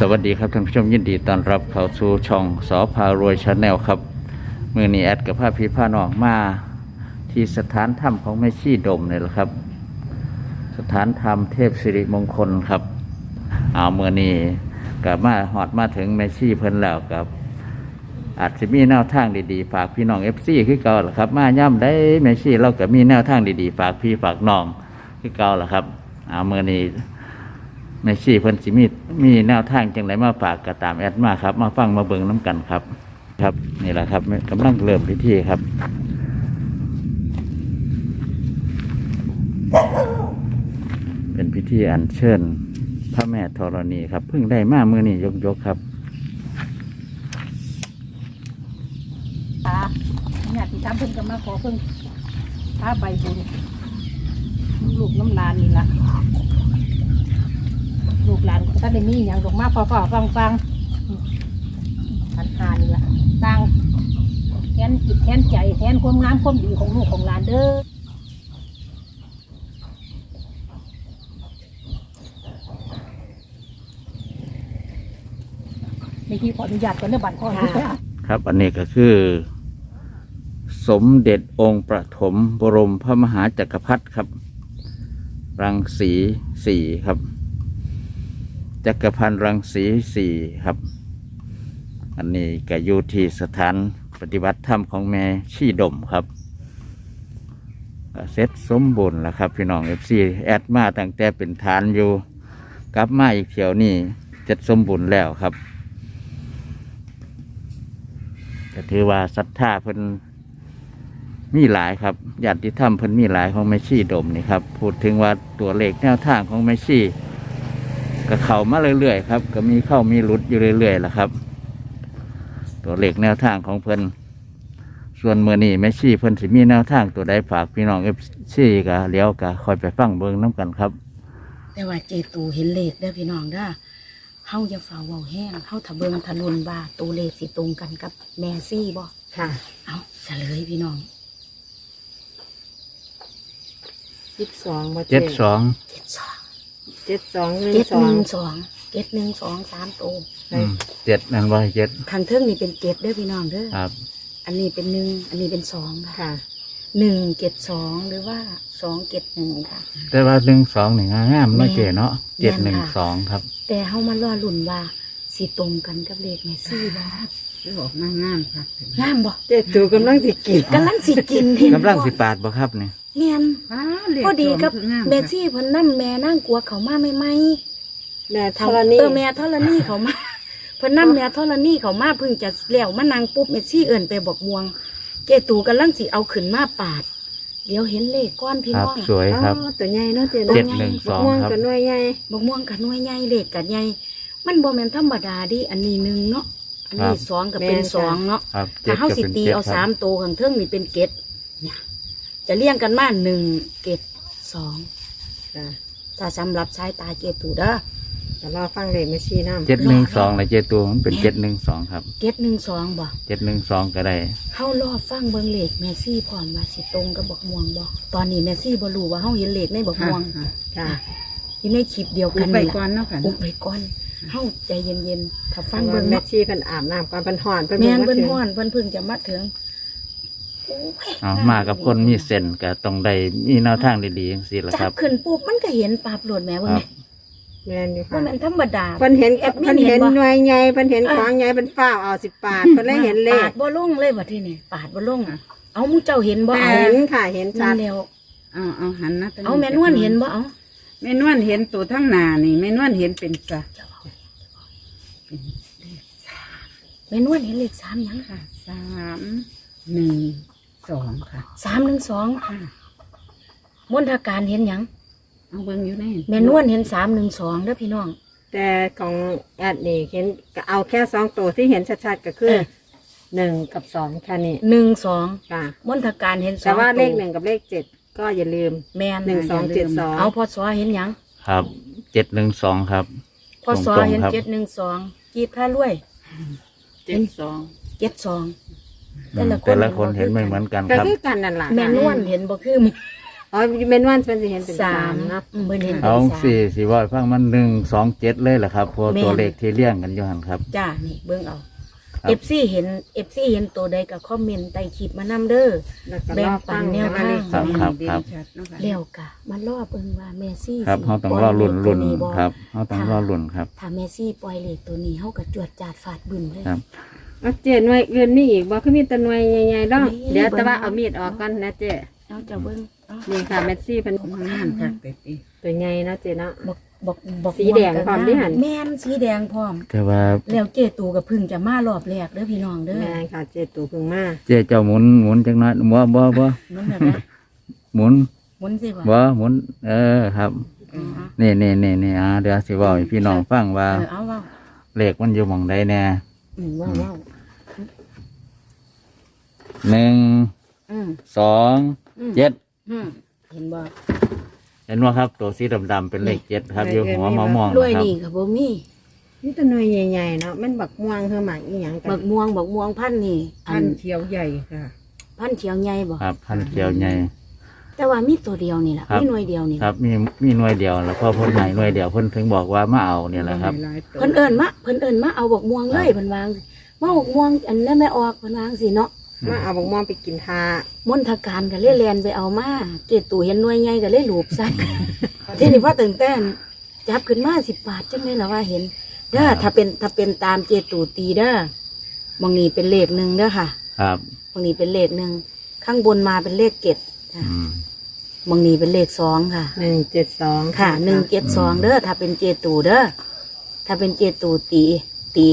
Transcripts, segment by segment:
สวัสดีครับท่านผู้ชมยินดีต้อนรับเข้าสู่ช่องสอพารวยชาแนลครับมือนี้แอดกับภาพพี่ผ้านองมา ที่สถานถ้ำของแม่ชีดมเนี่ยแหละครับ สถานธรรมเทพสิริมงคลครับเอาเมื่อนี้กับมาหอดมาถึงแม่ชีเพิ่นแล้วกับ อาจจะมีแนวทางดีๆฝากพี่น้องเอฟซีคือเก่าละครับ มาย่ำได้แม่ชีเราก็มีแนวทางดีๆฝากพี่ฝากน้องคือเก่าละครับเอาเมื่อนี้ แม่ชีเพิ่นสิมีมีแนวทางจังไรมาฝากกระตามแอดมาครับ มาฟังมาเบิ่งน้ำกันครับ ครับนี่แหละครับกำลังเริ่มพิธีครับ เป็นพิธีอัญเชิญพระแม่ธรณีครับเพิ่งได้มาเมื่อนี้ยกยกๆครับตาญาติตามเพิ่นก็มาขอเพิ่นตาใบบุญลูกน้ำลานนี่ละ ลูกหลานก็ได้มีอย่างดอกมาฝ่าฝ่าฟังฟังพันหานี่ล่ะต่างแทนจิตแทนใจแทนความงามความดีของลูกของหลานเด้อไม่ที่ขออนุญาตก่อนเด้อบัตรก่อนครับ อันนี้ก็คือ สมเด็จองค์ประถมบรมพระมหาจักรพรรดิครับ รังสีสี่ครับ จักรพันธ์รังสีสี่ครับ อันนี้ก็อยู่ที่สถานปฏิบัติธรรมของแม่ชีดมครับเสร็จสมบูรณ์แล้วครับ พี่น้องเอฟซีแอดมาตั้งแต่เป็นฐานอยู่กลับมาอีกเที่ยวนี่เสร็จสมบูรณ์แล้วครับก็ถือว่าศรัทธาเพิ่นมีหลายครับญาติธรรมเพิ่นมีหลายของแม่ชีดมนี่ครับ พูดถึงว่าตัวเลขแนวทางของแม่ชี ก็เข้ามาเรื่อยๆครับ ก็มีเข้ามีหลุดอยู่เรื่อยๆแหละครับ ตัวเลขแนวทางของเพิ่นส่วนเมื่อนี้แม่ชีเพิ่นสิมีแนวทางตัวใดฝากพี่น้องเอฟซีก็เลี้ยวก็คอยไปฟังเบิ่งน้กันครับ แต่ว่าเจตูเห็นเลขเด้อพี่น้องเด้อเฮาอย่าฝ่าเว้าแห้งเฮาทะเบิงทะลุนว่าตัวเลขสิตรงกันกับแมซี่บ่ค่ะเอาเฉลยพี่น้องสิบสองมาเจ็ดสองเจ็ดสอง เจ็ดสองหนึ่งเจ็ดสอหง นึ่งสองเจ็ดหนึ่งสองสามตัวอืมเจ็ดนั่นว่าเจ็ดข้างเทิงนี่เป็นเจ็ดเด้อพี่น้องเด้อครับอันนี้เป็นหนึ่งอันนี้เป็นสองค่ะค่ะ หนึ่งเจ็ดสองหรือว่าสองเจ็ดหนึ่งค่ะ แต่ว่าหนึ่งสองหนึ่งงามๆเนาะแม่นเจเนาะเจ็ดหนึ่งแม่นสค่ะองครับ แต่เฮามาล่อลุ่นว่าสิตรงกันกับเลขแมซี่บ่บอกงามงามค่ะงามบ่เจ็ดตูกำลังสิกินกำลังสิกินเห็นบ่กำลังสิปาดบ่ครับเนี่ย เนียนพอดีกับงามแม่ซี่เพิ่นนั่แม่นั่งกลัวเขามาไม่ไหมแม่ธเท่ารณีเออแม่ธรณีเขามาเพิ่นนั่แม่ธรณีเขามาเพิ่งจะแล้วมานั่งปุ๊บแม่ซี่เอิ่นไปบอกม่วง เจตูกำลังสิเอาขึ้นมาปาด เดี๋ยวเห็นเลขก้อนพี่ครับน้อง สวยครับ อ๋อตัวใหญ่เนาะเจ็ดเจ็ดหนึ่งสองม่วงครับ กับหน่วยใหญ่บอกม่วงกับหน่วยใหญ่เลขกับใหญ่ มันบ่แม่นธรรมดาดิอันนี้หนึ่งเนาะ อันนี้สองก็เป็นสองเนาะ ครับถ้าเฮาก็สิเป็นตีจ็ดเอาครับสามตัวข้างเทิงนี่เป็นเกตเนี่ย จะเรียงกันมาหนึ่งเกตสองค่ะถ้าสำหรับสายตาเจตูเด้อแต่รอฟังเลขไม่ชี้น้ำเจ็ดหนึ่งสองในเจตัวมันเป็นเจ็ดหนึ่งสองครับเกตหนึ่งสองบ่เจ็ดหนึ่งสองก็ได้ เฮารอฟังเบิ่งเลขแมซี่พร้อมว่าสิตรงกับบักม่วงบ่ตอนนี้แมซี่บ่รู้ว่าเฮาเห็นเลขในบักม่วงค่ะอยู่ในคลิปเดียวอุกันบไปนี่ก่อนเนาะค่ะอุบไปก่อนเฮาใจเย็นๆถ้าฟัฟังงเบิ่เบิ่งงแม่เนาะชีเพิ่นอาบน้ำก่อนเพิ่นหอนเพิ่นแม่นมาเพิ่นถึงฮ้อนเพิ่นเพิ่งจะมาถึงโอ้ย เอามากับคนมีเส้นก็ต้องได้มีแนวทางดีๆอย่างสี่ละคจัรับ บขึ้นปุ๊บมันก็เห็นปราบโหลดแม่คว่ารับแม่แม่นอยู่ว่าค่ะมันธรรมดา เพิ่นเห็นแอดมิเพิ่นนเห็เห็นนบ่หน่วยใหญ่เพิ่นเห็นอะของใหญ่เพิ่นฟ้าวเอาสิปาดเพิ่นเลยเห็นเลปาขดบ่ลงเลยบัดทีนี่ปาดบ่ลงเอาหมู่เจ้าเห็นบ่เอาเห็นค่ะเห็นชันั่ดนแล้วเอาเอาหันนะตเอาแม่นวลเห็นบ่เอาแม่นวลเห็นตัวทั้งหนานี่แม่นวลเห็นเป็นสะแม่นวลเห็นเลขสามหยังค่ะสามหนึ่ง สองค่ะสามหนึ่งสองค่ะมนทการเห็นหยังเอาเบิ่งอยู่ในแม่นวลเห็นสามหนึ่งสองเด้อพี่น้อง แต่ของแอดนี่เห็นก็เอาแค่สองตัวที่เห็นชัดๆก็คือเออ หนึ่งกับสองแค่นี้หนึ่งสองค่ะมนทการเห็นสองแต่ว่าเลขตัวหนึ่งกับเลขเจ็ดก็อย่าลืมแม่นหนึ่งสองเจ็ดสองเอาพอสอเห็นหยังครับเจ็ดหนึ่งสองครับ พอสอตรงๆเห็นครับ เจ็ดหนึ่งสองจีบค่ารวยเจ็ดสองเจ็ดสอง อืมแต่ละคนเห็นไม่เหมือนกันก็ครับ คือกันนั่นแหละแม่นวลเห็นบ่คือหมู่ออ๋อเป็นวันเป็นสิเห็นเป็นสาสามมเนาะ อืมเพิ่นเห็นเป็นเอาสามสี่สี่ว่าให้ฟังมันหนึ่งสองเจ็ดเลยแหละครับเพราะแม่นตัวเลขที่เลี่ยงกันอยู่หันครับ จ้านี่เบิ่งเอา ครับเอฟซีเห็นเอฟซีเห็นตัวใดก็คอมเมนต์ใต้คลิปมานำเด้อ แล้วก็แบ่รงอปัฟันงแนวแล้วก็ทางเลขครับสองครับเด่นชัดเนาะค่ะแล้วกะมารอเบิ่งว่าแมซี่ครับสิเขาต้องปรล่อยลุ่นเลขลุ่นตัวบ่ครับเขาต้องรอลุ่นครับ ถ้าแมซี่ปล่อยเลขตัวนี้เฮาก็จวดจาดฟาดบึ้มเลย ครับ เอาเจ๊หน่วยอื่นมีอีกบ่คือมีแต่หน่วยใหญ่ๆดอกนี่ เดี๋ยวแต่ว่าเบิ่งเอามีดออกก่อนนะเจ๊เอาจะเบิ่งเอานี่ค่ะเมสซี่เป็นผมงามคักแต่ติตัวใหญ่เนาะเจ๊เนาะ บอกบอกบอกสีแดงพร้อมว่าที่หั่นแม่นสีแดงพร้อม แต่ว่าแล้วเจตูก็เพึ่งจะมารอบแรกเด้อพี่น้องเด้อแม่ค่ะเจ๊ตูเพึ่งมาเจ๊เจ้าหมุนหมุนจังน้อยบ่บ่บ่หมุนแบบนะหมุนหมุนสิบ่บ่หมุน เออครับอืมเอานี่นี่นี่นี่อ่าเดี๋ยวสิบอกให้พี่น้องฟังว่าเออเอาเว้าเลขมันอยู่หม่องใดแน่ อืมเว้าเว้าหนึ่งอืมสองอืมเจ็ดอืมเห็นบ่เห็นว่าครับตัวสีดำๆเป็นเลขเจ็ดครับอยู่หัวมะม่วงรวยนะครับนี่ก็บ่มีนี่แต่หน่วยใหญ่ๆเนาะมันบักม่วงคือหมากอีหยังกับันกม่วงบักม่วงพันธุ์นี่อัพันนเขียวใหญ่ค่ะ พันธุ์เขียวใหญ่บ่ครับพันเขียวใหญ่ แต่ว่ามีตัวเดียวนี่ล่ะครับ มีหน่วยเดียวนี่ครับมีมีหน่วยเดียวแล้วพอเพ้นใหญ่หน่วยเดียวเพิ่นถึงบอกว่ามาเอาเนี่ยแหละครับ หลายๆตัวเพิ่นเอิ้นมาเพิ่นเอิ้นมาเอาบักม่วงเลยเพิ่นวาจั่งสิมาบักม่วงอันนั้นไม่ออกเพิ่นวาจั่งสิเนาะมาเอาบักม่วงไปกินทามนทการก็เลยแลนไปเอามาเจตูเห็นหน่วยใหญ่ก็เลยหลูบใส่ที่นี่พอตื่นเต้นจับขึ้นมาสิบบาทจังเลยล่ะว่าเห็นเด้อถ้าเป็นถ้าเป็นตามเจตูตีเด้อมองนี้เป็นเลขหนึ่งเด้อค่ะครับ มองนี้เป็นเลขหนึ่งข้างบนมาเป็นเลขเจ็ด ค่ะอืมมองนี้เป็นเลขสองค่ะ หนึ่งเจ็ดสองค่ะหนึ่งเจ็ดสองเด้อถ้าเป็นเจตูเด้อถ้าเป็นเจตูตี ตี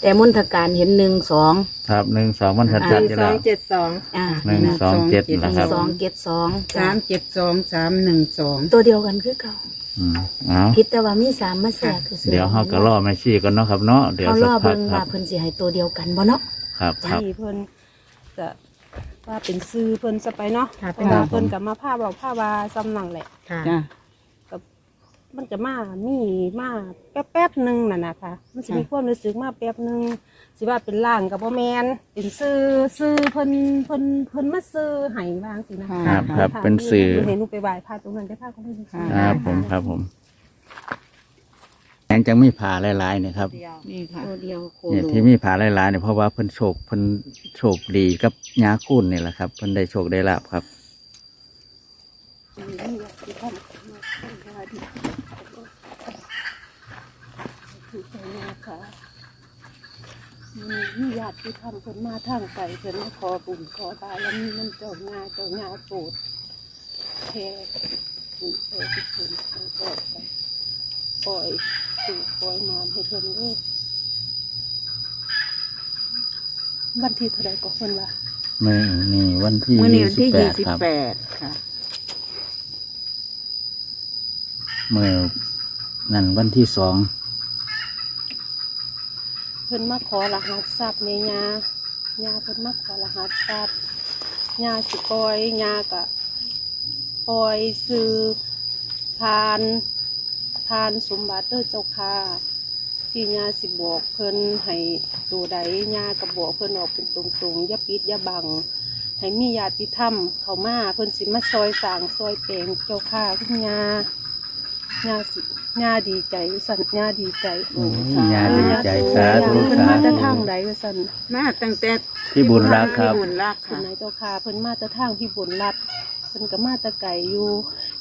แต่มนทการเห็นหนึ่งสองครับหนึ่งสองมันหชัดนึ่งๆอยู่สอแล้งวเจ็ดสองอ่าหนึ่งสองเจ็ดหนะนึ่งครับสองเจ็ดสองสามเจ็ดสองสามหนึ่งสองตัวเดียวกันคือเก่าอืมเอาพิดแต่ว่ามีสามมาแทรกคือเดี๋ยวเขาก็ล่อแม่ชีกันเนาะครับเนาะเดี๋ยวเขาสัล่กอพัเบิ่กงคว่ารับเพิ่นสิให้ตัวเดียวกันบ่เนาะครับครับ ที่เพิ่นจะ ว่าเป็นซื้อเพิ่นจะไปเนาะค่ะเพเป็นราะว่าครับผมเพิ่นกับมาผ้าบอกผ้าวาซ้ำนั่นแหละ ค่ะจ้ะ มันจะมามีมาแป๊บแป๊บๆหนึงน่ะนะคะมันจะมีความรู้สึกมาแป๊บหนึงสิว่าเป็นล่างกับพ่อแมนเป็นซื้อซื้อเพิ่นเพิ่นเพิ่นมาซื้อให้บางสินะค่ะครับครับเป็นสื่อเห็นหนูไปไหว้พระตรงนั้นได้พระก็ไม่ได้ซื้อครับผมครับผม แองจังมีผ่าหลายๆเนี่ยครับ นี่ค่ะตัวเดียวโคเนี่ยโลที่มีผ่าหลายๆเนี่ยเพราะว่าเพิ่นโชคเพิ่นโชคดีกับยาคูนนี่แหละครับเพิ่นได้โชคได้ลาบครับถูกใจนะคะมีญาติที่ทำเพิ่นมาทางไกลเพิ่นมาขอบุญขอบารมีน้ำเจ้างาเจ้างาโปรดแค่บุญเออทุกคนทั้งปลอดไปปล่อย สู่ปล่อยนอนให้เพิ่นด้วยวันที่เท่าไรก็เพิ่นว่ามื่อนี่วันที่มื่อนี้ยี่วันสิบที่แปยี่ดสิบครับแปดค่ะเมื่อนั่นวันที่สองเพิ่นมาขอรหัสทรัพย์ในยาญาเพิ่นมาขอรหัสทรัพย์ญาสิปล่อยญากะปล่อยซื้อทาน ทานสมบัติเด้อเจ้าค่ะที่ญาสิบอกเพิ่นให้ตัวใดญาก็บอกเพิ่นออกเป็นตรงๆอย่าปิดอย่าบังให้มีญาติธรรมเข้ามาเพิ่นสิมาซอยสร้างซอยแปลงเจ้าค่ะคุณญาญาสิญาดีใจสันญาดีใจโอ้ยญาดีใจสาธุเพิ่นสามาแต่ธุทางใดว่าสันมาตั้งแต่ที่บุญรักครับที่บุญรักเพิ่นค่ะ ไหนเจ้าค่ะเพิ่นมาแต่ทางพี่บุญรัดเพิ่นก็มาแต่ไก่อยู่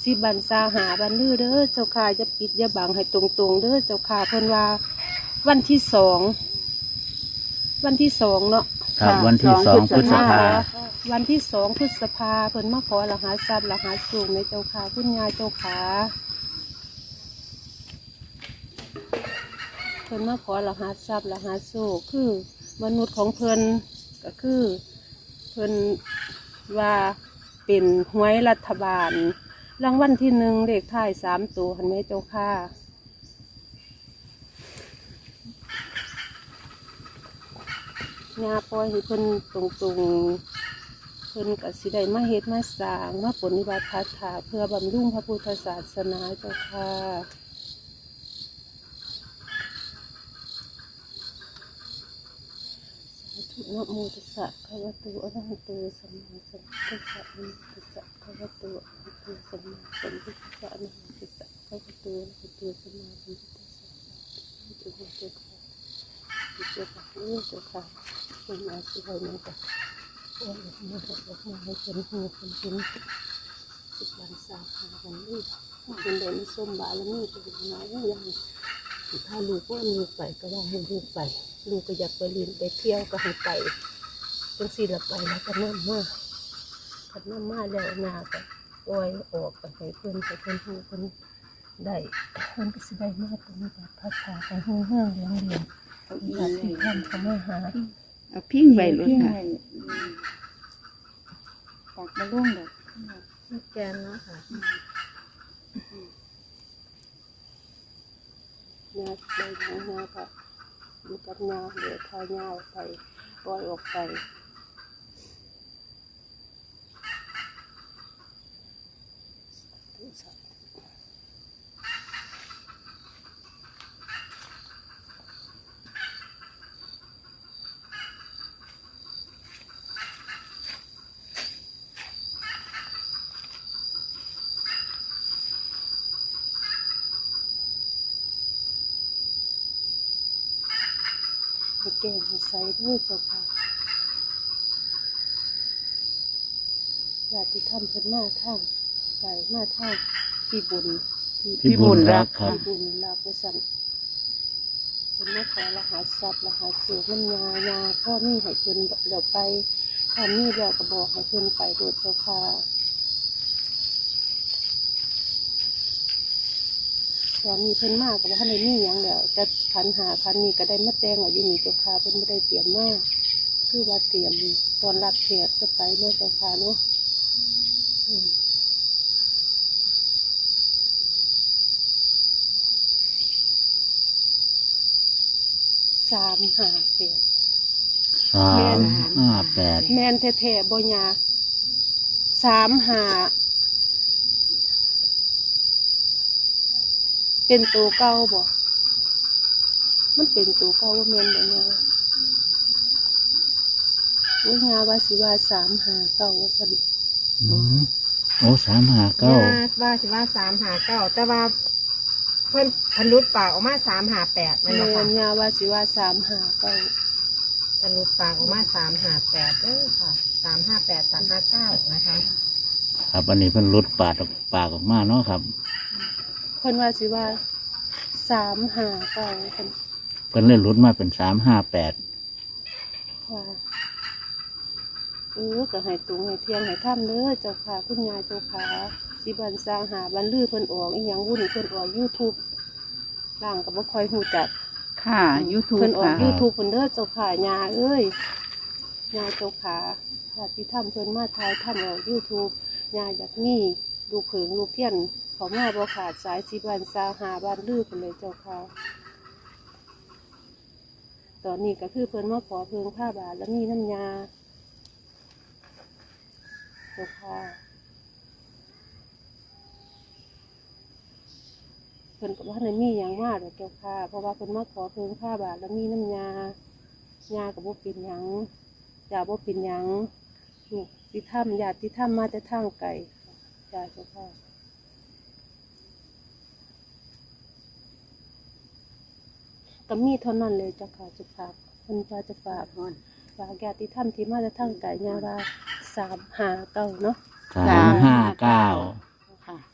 สิบันซาหาบันลือเด้อเจ้าค่ะอย่าปิดอย่าบังให้ตรงๆเด้อเจ้าค่ะเพิ่นว่า วันที่สองวันที่สองเนาะครับวันที่สองพฤษภา วันที่สองพฤษภาเพิ่นมาขอรหัสทรัพย์รหัสสูงในเจ้าค่ะคุณยายเจ้าค่ะเพิ่นมาขอรหัสทรัพย์รหัสสูงคือมนุษย์ของเพิ่นก็คือเพิ่นว่าเป็นหวยรัฐบาล รางวัลที่หนึ่งเลขท้ายสามตัวหันไหมเจ้าค่ะงาปล่อยให้เพิ่นตรงตรงๆเพิ่นกับสิได้มาเฮ็ดมาสร้างมาปฏิบัติพัฒนาเพื่อบำรุงพระพุทธศาสนาเจ้าค่ะสาธุ นะโมตัสสะภะคะวะโตอะระหะโตสัมมาสัมพุทธัสสะนะโมตัสสะภะคะวะโตอะระหะโตสัมมาสัมพุทธัสสะนะโมตัสสะภะคะวะโตอะระหะโตสัมมาสัมพุทธัสสะจุกจุกค่ะจุกค่ะจุกค่ะเป็นอาชีพอะไรกันโอ้ยมาบอกบอกมาให้เป็นหูเป็นชิ้นสิบวันสามครั้งวันนี้เป็นเดินส้มบาแล้วนี่เป็นน้อยยังถ้าลูกว่าลูกไปก็ว่าให้ลูกไป ลูกก็อยากไปเรียนไปเที่ยวก็ให้ไปจังสี่ละไปแล้วก็นั่มาก็นั่มาแล้วนาก็ปล่อยออกก็ให้เพิ่นไปเพิ่นหูเพิ่นได้เพิ่นก็สิได้มาตรงนี้แบบพัดพาไปห้องห้างเลี้ยงเลี้ยงอยากที่ท่านเขามาหาเอาพิ้งไว้รถค่ะปากมาล่วงแบบแกนเนาะค่ะญาไปหางาก็อยู่ กับญาเหลือทอยาออกไปลอยออกไป ก้ให้ใส่ด้วยเจ้าค่ะญาติธรรมเพิ่นมาทางไก่มาทางพี่บุญพี่บุญรักครับ พี่บุญรักประสันเพิ่นมาขอรหัสทรัพย์รหัสสูตรมันยายาพ่อมีให้เพิ่นเดี๋ยวไปทำนี่เดี๋ยวก็บอกให้เพิ่นไปโดดเจ้าค่ะ ตอนนี้เพิ่นมากกับว่าในนี่ยังแล้วจะขันหาขันนี้ก็ได้มาแต่งเอาอยู่นี่เจ้าค่ะเพิ่นไม่ได้เตรียมมาก คือว่าเตรียมตอนรับแขกก็ไปเนาะเจ้าค่ะเนาะอืมสามหาเปดสามห้าแปด แมนแท้ๆบ่ยาสามหา เป็นตัวเก่าบ่ มันเป็นตัวเก่าว่าแมนบ่ยาว่ายาว่าสิว่าสามหาเก่าว่าสันอืมโอ้สามห้าเก้าว่าสิว่าสามหาเก้าแต่ว่าเพิ่นเพันรุดปากออกมาสามหาแปดแมนั่นแหละนค่ะยาว่าสิว่าสามหาเก่าเพันรุดปากออกมาสามหาแปดเด้อค่ะสามห้าแปดสามห้าเก้านะคะ ครับ อันนี้เพิ่นหลุดปากออกปากออกมาเนาะครับเพิ่นว่าสิว่าสามหาเก่าเพิ่นเพิ่นเลยหลุดมาเป็นสามห้าแปดว่าเออก็ให้ตุงให้เทียงให้ท่ำเด้อเจ้าค่ะคุณยายเจ้าค่ะสิบันสร้างหาบันลือเพิ่นออกอีหยังวุ่นเพิ่นออกยูทูบล่างก็บ่ค่อยฮู้จักค่ะยูทูบเพิ่นออกค่ะยูทูบเพิ่นเด้อเจ้าค่ะยาเอ้ยยาเจ้าค่ะญาติธรรมเพิ่นมาทายทำออกยูทูบยาอยากมีลูกเผิงลูกเทียน เขามาบ่ขาดสายสิบันสางหาบันลือเพิ่นเลยเจ้าค่ะตอนนี้ก็คือเพิ่นมาขอเพิงผ้าบาทแล้วมีน้ำยาเจ้าค่ะเพิ่นก็ว่าในมีอย่างมากเลยเจ้าค่ะ เพราะว่าเพิ่นมาขอเพิงผ้าบาทแล้วมีน้ำยายากับบ่ป็นหยังยาบ่ป็นหยังลูกที่ถ้ำญาติที่ถ้ำมาแต่ทางไกลจ้าเจ้าค่ะ ก็มีเท่านั้นเลยเจ้าค่ะเจุฝากเพิ่นว่าจะฝากฝากญาติถ้ำที่มาแต่ทางไกลยาว่าสามหาเก้าเนาะสามห้าเก้า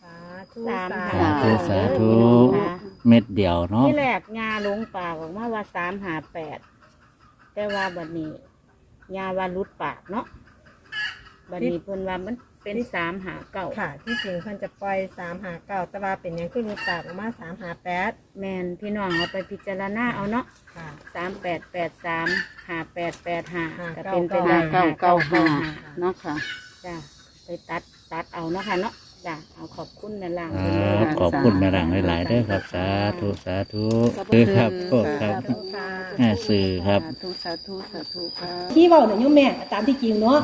สาธุสามสาหาสาธุสาธุค่ะเม็ดเดียวเนาะที่แรกงาลงปากออกมาว่าสามหาแปดแต่ว่าบัดนี้ยาว่ารุดปากเนาะบัดนี้เพิ่นว่ามัน เป็นสามหาเก้าค่ะ ที่จริงเพิ่นจะปล่อยสามหาเก้าแต่ว่าเป็นหยังคือรุดปากออกมาสามหาแปดแมนพี่น้องเอาไปพิจารณาเอาเนาะค่ะ สามแปดแปดสามหาแปดแปดหาห้าก็เก้าเป็นไปเก้าได้เก้าเก้าห้าเนาะค่ะจ้ะไปตัดตัดเอาเนาะค่ะเนาะจ้ะเอาขอบคุณแม่ล่างคเพิ่นรัเลยบขอบคุณแม่หลังหลายๆเด้อครับสาธุสาธุคือครับโทษครับค่ะแม่สื่อครับ สาธุสาธุสาธุค่ะ ที่เว้าเนี่ยโยมแม่ตามที่จริงเนาะ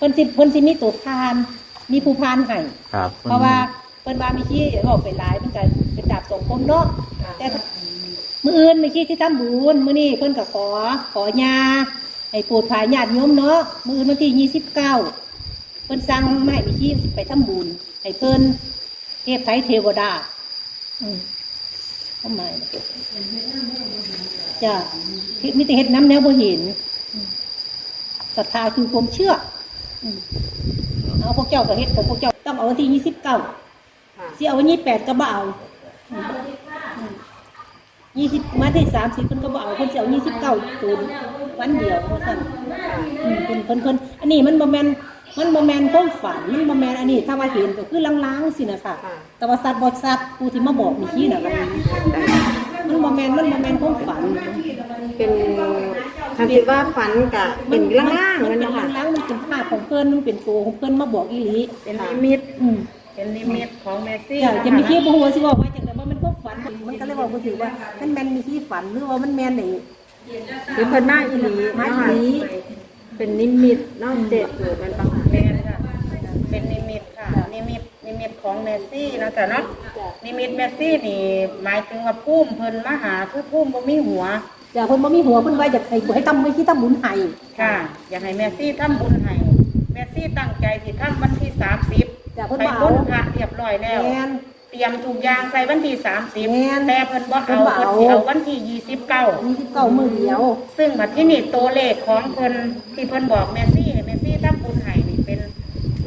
เพิ่นสิเพิ่นสิมีตัวพานมีผู้พานให้ครับ เพราะว่าเพิ่นว่ามีที่เว้าไปหลายมันก็เป็นดาบสองคมเนาะแต่มื้ออื่นมีที่ที่ทำบุญมื้อนี้เพิ่นก็ขอขอยาให้โปรดภายญาติโยมเนาะมือวันที่ยี่สิบเก้าเพิ่นสร้างไม้วิธีสิไปทำบุญให้เพิ่นเทพไทยเทวดา อืมทำไมจ้ะมิแต่เฮ็ดน้ำแนวบ่เห็นอืมศรัทธาคือความเชื่ออืม เอาพวกเจ้าก็เฮ็ดของพวกเจ้าต้องเอาวันที่ยี่สิบเก้าสิเอาวันยี่แปดก็บ่เอายี่สิบมาที่สามสิบเพิ่นก็บ่เอาเพิ่นสิเอายี่สิบเก้าตูนวันเดียวว่าซั่นอืมเพิ่นเพิ่นเพิ่นอันนี้มันบ่แม่นมันบ่แม่นความฝันมันบ่แม่นอันนี้ถ้าว่าเห็นก็คือลางๆสินะค่ะแต่ว่าสัตว์บ่สัตว์ผู้ที่มาบอกมีขี้น่ะมันมันบ่แม่นมันบ่แม่นความฝัน เป็น คันสิว่าฝันกะเป็นล่างๆมันั่นนเป็นนะคะล่างๆมันเป็นภาพของเพิ่นมันเป็นตัวของเพิ่นมาบอกอีหลีเป็นนิมิต อืมเป็นนิมิตของเมสซี่อยากจะมีขี้บ่ฮู้ว่าสิบอกว่าจังได๋ว่ามันก็ฝันมันก็เลยบอกบ่ถือว่ามันแม่นมีขี้ฝันหรือว่ามันแม่นไอ้คือเพิ่นมาอีหลีมาเนาะอีหลีเป็นนิมิตเนาะเจ็ดเกิดมันประหารเมนค่ะ เป็นนิมิตค่ะ นิมิต นิมิตของเมสซี่นะจ๊ะเนาะ นิมิตเมสซี่นี่หมายถึงว่าพุ่มเพิ่นมาหาคือพุ่มบ่มีหัว จ้ะเพิ่นบ่มีหัวเพิ่นว่าอยากให้ให้ทำให้ขี้ทำบุญให้ค่ะ อยากให้เมสซี่ทำบุญให้เมสซี่ตั้งใจสิทำวันที่30จ้ะเพิ่นไปว่าบเอานพระเรียบร้อยแล้ว แม่น เตรียมทุกอย่างใส่วันที่แม่น30แต่เพิ่นบ่เพิ่เอานบ่เพิ่นเอา สิเอาวันที่29มีที่เก้ามือเดียวซึ่งบัดที่นี่ตัวเลขของเพิ่นที่เพิ่นบอกเมสซี่ให้เมสซี่ทำบุญให้นี่เป็น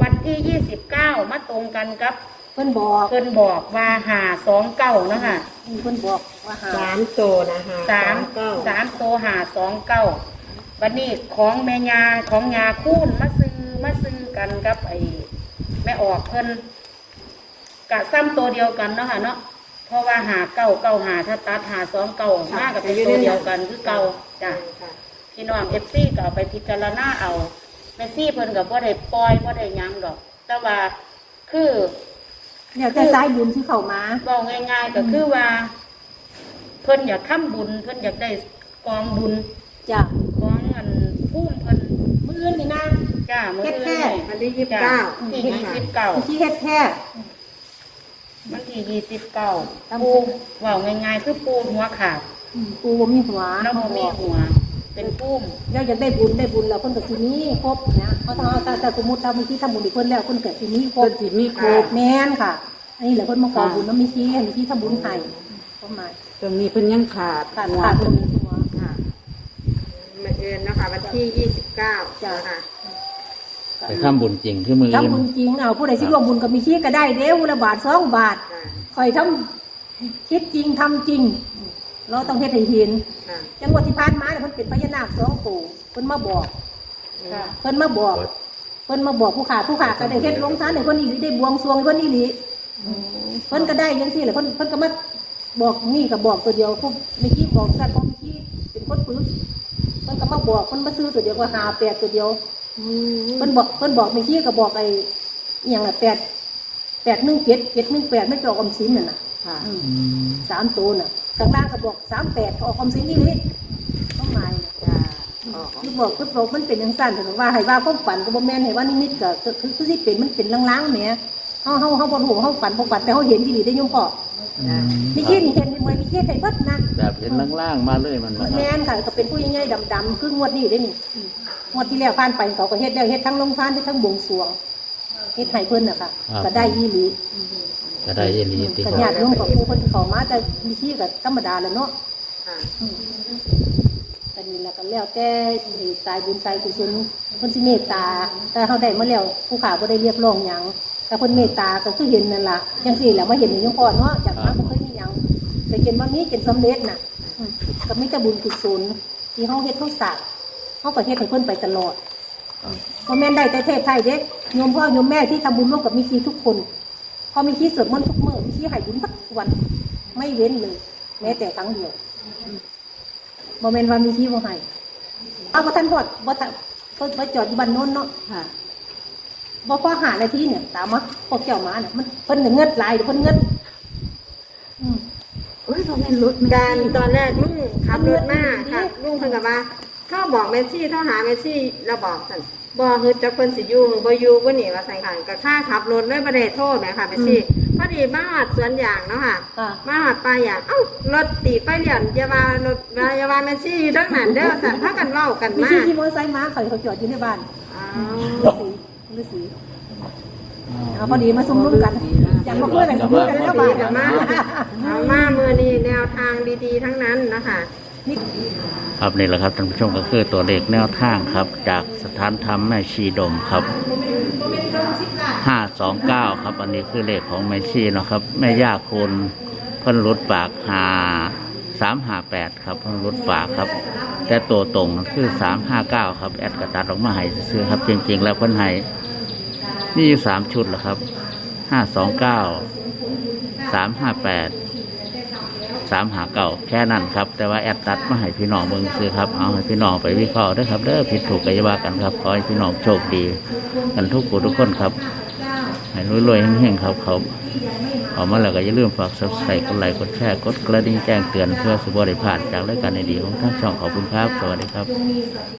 วันที่ 29 มาตรงกันกับ เพิ่นบอกเพิ่นบอกว่าหาสองเก้านะคะเพิ่นบอกว่าหาสามโตนะคะสามเก้าสามโตหาสองเก้าวันนี้ของแม่ยาของยาคูนมาซื้อมาซื้อกันกับไอ้แม่ออกเพิ่นกะซ้ำตัวเดียวกันเนาะค่ะเนาะเพราะว่าหาเก้าเก้าหาถ้าตัดหาสองเก้ามากับเป็นตัวเดียวกันคือเก้าจ้ะค่ะพี่น้องเอฟซีก็เอาไปพิจารณาเอาแม่ซี่เพิ่นก็บ่ได้ปล่อยบ่ได้หยังดอก แต่ว่าคือ เนี่ยแต่สายบุญที่เข้ามา บอกง่ายๆก็คือว่า เพิ่นอยากทำบุญ เพิ่นอยากได้กองบุญจ้ะของอันพุ่มเพิ่นมื้ออื่นนี่นะจ้ามื้อแค่อื่นวันที่ยี่สิบเก้าที่ยี่สิบเก้าที่เฮ็ดแท้วันที่ยี่สิบเก้าทำปูเว่าง่ายๆคือปูหัวขาดอืมปูบ่มีหัวแล้วบ่มีหัว เป็นพุ่มแล้วอยากได้บุญได้บุญแล้วเพิ่นก็สิมีครบนะเพราะถ้าถ้าถ้าสมมุติทำมีที่ทำบุญอีกเพิ่นแล้วเพิ่นก็สิมีครเพิ่บนสิมีครบแม่นค่ะ อันนี้แหละเพิ่นมาขอบุญแล้วมีที่ให้มีที่ทำบุญให้ประมาณตรงนี้เพิ่นยังขาดขาดหัวขาดเพิ่เพิ่นนมีหัวค่ะมาเอินนะคะวันที่ยี่สิบเก้าจ้าค่ะไปทำบุญจริงคือมืออื่นทำบุญจริงเอาผู้ใดสิร่วมบุญกับมีที่ก็ได้เด้อละบาทสองบาทค่ะคอยทำคิดจริงทำจริง เราต้องเฮ็ดให้เห็นค่ะจังหวัดที่ผ่านมาเนี่ยเพิ่นเป็นพญานาคสองตัวเพิ่นมาบอกค่ะเพิ่นมาบอกเพิ่นมาบอกผู้ขาผู้ขาก็ได้เฮ็ดลงทานให้เพิ่นอีหลีได้บวงสรวงให้เพิ่นอีหลี เพิ่นก็ได้จังซี่แหละเพิ่นเพิ่นก็มาบอกนี่ก็บอกตัวเดียวผู้เมื่อกี้บอกสัตว์ของเมื่อกี้เป็นคนปึกเพิ่นก็มาบอกเพิ่นมาซื้อตัวเดียวก็หาแปดตัวเดียวอืมเพิ่นบอกเพิ่นบอกเมื่อกี้ก็บอกไอ้อหย่างละแปดแปดหนึ่งเจ็ดเจ็ดหนึ่งแปดไม่จอกออมสินน่ะนะค่ะอืมอืมสามตัวน่ะกลางล่างก็บอกสามแปดก็ออกออมสินนี่นี่ต้องหมายน่ะค่ะออกคือบอกคือบอกมันเป็นอย่างสั้นถึงว่าให้ว่าความฝันก็บ่แม่นให้ว่านิดๆก็ก็คือคือสิเป็นมันเป็นลางๆแหม เฮาเฮาเฮาบ่รู้เฮาฝันบ่ฝันแต่เฮาเห็นที่นี่ได้ยมพ่ออืมมีเคียนี่เห็นมวยมีเคียไทยเบิดนะแบบเห็นล่างๆมาเลยมันมาแม่นค่ะก็เป็นผู้ใหญ่ๆดำๆคืองวดนี้ได้นี่งวดที่แล้วผ่านไปเขาก็เฮ็ดแล้วเฮ็ดทั้งลงทานเฮ็ดทั้งบวงสรวงเฮ็ดให้เพิ่นน่ะค่ะก็ได้อีหลีจะได้ยินดีที่ก็เขาญาติโยมกับผู้เพิ่นเข้ามาแต่มีที่ก็ธรรมดาแหล้วเนาะค่ะแต่นี่แหละก็แล้วแต่สายบุญสายกุศลเพิ่นสิเมตตาแต่เฮาได้มาแล้วผู้ขาบ่ได้เรียกร้องหยัง แต่เพิ่นเมตตาก็คือเห็นนั่นล่ะจังซี่แหละมาเห็นในยงพ่อเนาะจากมาบ่เคยมีหยังแต่เห็นว่ามีเป็นสำเร็จน่ะก็มีแต่บุญกุศลที่เฮาเฮ็ดเฮาสร้างเฮาก็เฮ็ดให้เพิ่นไปตลอดบ่แม่นได้แต่เทศไทยเด้โยมพ่อโยมแม่ที่ทำบุญร่วมกับมีชีทุกคนพอมีชีสวดมนต์ทุกเมื้อมีชีให้บุญทุกวัน ไม่เว้นเลย แม้แต่ครั้งเดียวบ่แม่นว่ามีชีบ่ให้เอาบ่ทันฮอดบ่ทันเพิ่นบ่จอดอยู่บ้านโน้นเนาะ บ่พอหานาทีเนี่ย ตามมาพวกเจ้ามาเนี่ยมันเพิ่นน่ะเงิดหลายเดี๋ยวเพิ่นเงิดอืมโอ้ยผมเห็นรถการตอนแรกลุงขับรถมาค่ะลุงเพิ่นกับว่าเขาบอกเมสซี่เขาหาเมสซี่เราบอกสั่นบ่ฮึดจักเพิ่นสิอยู่บ่อยู่บ่หนีว่าใส่ค่ะก็ค่าขับรถเลยบ่ได้โทษแม่ค่ะแม่ชีพอดีมาหอดสวนยางเนาะค่ะค่ะมาหอดปลายยางเอ้ารถตีไฟเลี้ยนอย่าว่ารถอย่าว่าแม่ชีอยู่ทั้งนั้นเด้อสั่นพากันเว้ากันมีมาชื่อที่มอเตอร์ไซค์มาเขาเขาจอดอยู่ในบ้านอ้า ฤาวษีฤาษีเอาพอดีมาซุ่มนุ่มกันอยากมาคุยกันกับเพื่อนกันแล้วดีบ้านกันมาเอามามือนี้แนวทางดีๆ ทั้งนั้นนะคะครับนี่แหละครับท่านผู้ชมก็คือตัวเลขแนวทางครับ จากสถานธรรมแม่ชีดมครับห้าสองเก้าครับ อันนี้คือเลขของแม่ชีเนาะครับแม่ย่าคุณเพิ่นรุดปากหาสามหาแปดครับเพิ่นรุดปากครับ แต่ตัวตรงคือสามห้าเก้าครับ แอดกระตัดออกมาให้ซื้อๆครับ จริง ๆ แล้วเพิ่นให้ นี่อยู่สามชุดแหละครับ ห้าสองเก้า สามห้าแปด สามหาเก่าแค่นั้นครับ แต่ว่าแอดตัดมาให้พี่น้องเบิ่งซื้อครับ เอาให้พี่น้องไปวิเคราะห์ด้วยครับเด้อผิดถูกกัยาว่ากันครับ ขอให้พี่น้องโชคดี กันทุกผู้ทุกคนครับ ให้รวยๆเฮงๆครับเขาออกมาแล้วก็อย่าลืมฝาก subscribe กดไลค์กดแชร์กดกระดิ่งแจ้งเตือนเพื่อสุบริพลาดจากรายการในดีของทั้งช่องขอบคุณครับ สวัสดีครับ